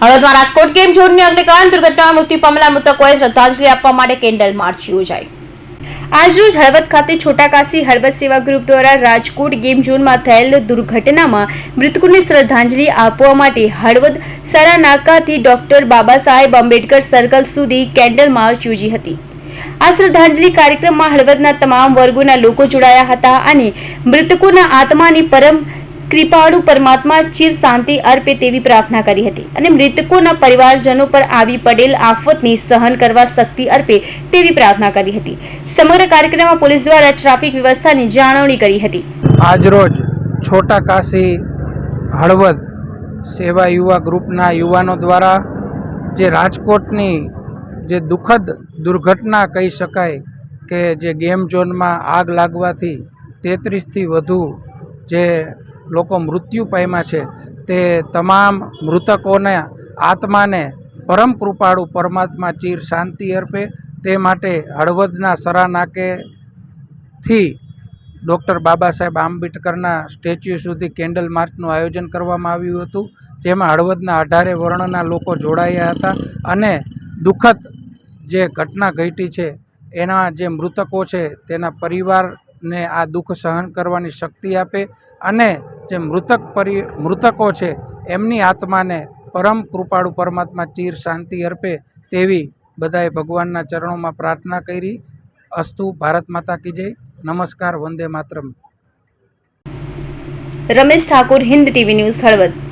હળવદમાં Rajkot game ઝોનની અગ્નિકાંડ? દુર્ઘટનામાં મૃત્યુ પામેલા મૃતકોએ શ્રદ્ધાંજલિ આપવા માટે કેન્ડલ માર્ચ યોજાઈ. આજરોજ હળવદ ખાતે છોટાકાશી હળવદ સેવા ગ્રુપ દ્વારા રાજકોટ ગેમ ઝોનમાં થયેલ દુર્ઘટનામાં મૃતકોને શ્રદ્ધાંજલિ આપવા માટે હળવદ સરા નાકાથી ડોક્ટર બાબા સાહેબ આંબેડકર સર્કલ સુધી કેન્ડલ માર્ચ યોજી હતી. આ શ્રદ્ધાંજલિ કાર્યક્રમમાં હળવદના તમામ વર્ગોના લોકો જોડાયા હતા અને મૃતકોના આત્માની પરમ કૃપાળુ પરમાત્મા ચિર શાંતિ અર્પે તેવી પ્રાર્થના કરી હતી અને મૃતકોના પરિવારજનો પર આવી પડેલ આફતની સહન કરવા શક્તિ અર્પે તેવી પ્રાર્થના કરી હતી. સમગ્ર કાર્યક્રમમાં પોલીસ દ્વારા ટ્રાફિક વ્યવસ્થાની જાળવણી કરી હતી. આજરોજ છોટા કાશી હળવદ સેવા યુવા ગ્રુપના યુવાનો દ્વારા જે રાજકોટની જે દુઃખદ દુર્ઘટના કહી શકાય કે જે ગેમ ઝોનમાં આગ લાગવાથી તેત્રીસથી વધુ જે લોકો મૃત્યુ પામ્યા છે, તે તમામ મૃતકોને આત્માને પરમ કૃપાળુ પરમાત્મા ચીર શાંતિ અર્પે, તે માટે હળવદના સરાનાકેથી ડૉક્ટર બાબા સાહેબ આંબેડકરના સ્ટેચ્યુ સુધી કેન્ડલ માર્ચનું આયોજન કરવામાં આવ્યું હતું, જેમાં હળવદના અઢારે વર્ણના લોકો જોડાયા હતા અને દુઃખદ જે ઘટના ઘટી છે, એના જે મૃતકો છે, તેના પરિવારને આ દુઃખ સહન કરવાની શક્તિ આપે અને જે મૃતક પરિ, મૃતકો છે, એમની આત્માને પરમ કૃપાળુ પરમાત્મા ચીર શાંતિ અર્પે તેવી બધાએ ભગવાનના ચરણોમાં પ્રાર્થના કરી. અસ્તુ ભારત માતા કી જય. નમસ્કાર, વંદે માતરમ. Ramesh Thakor, Hind TV news Halvad.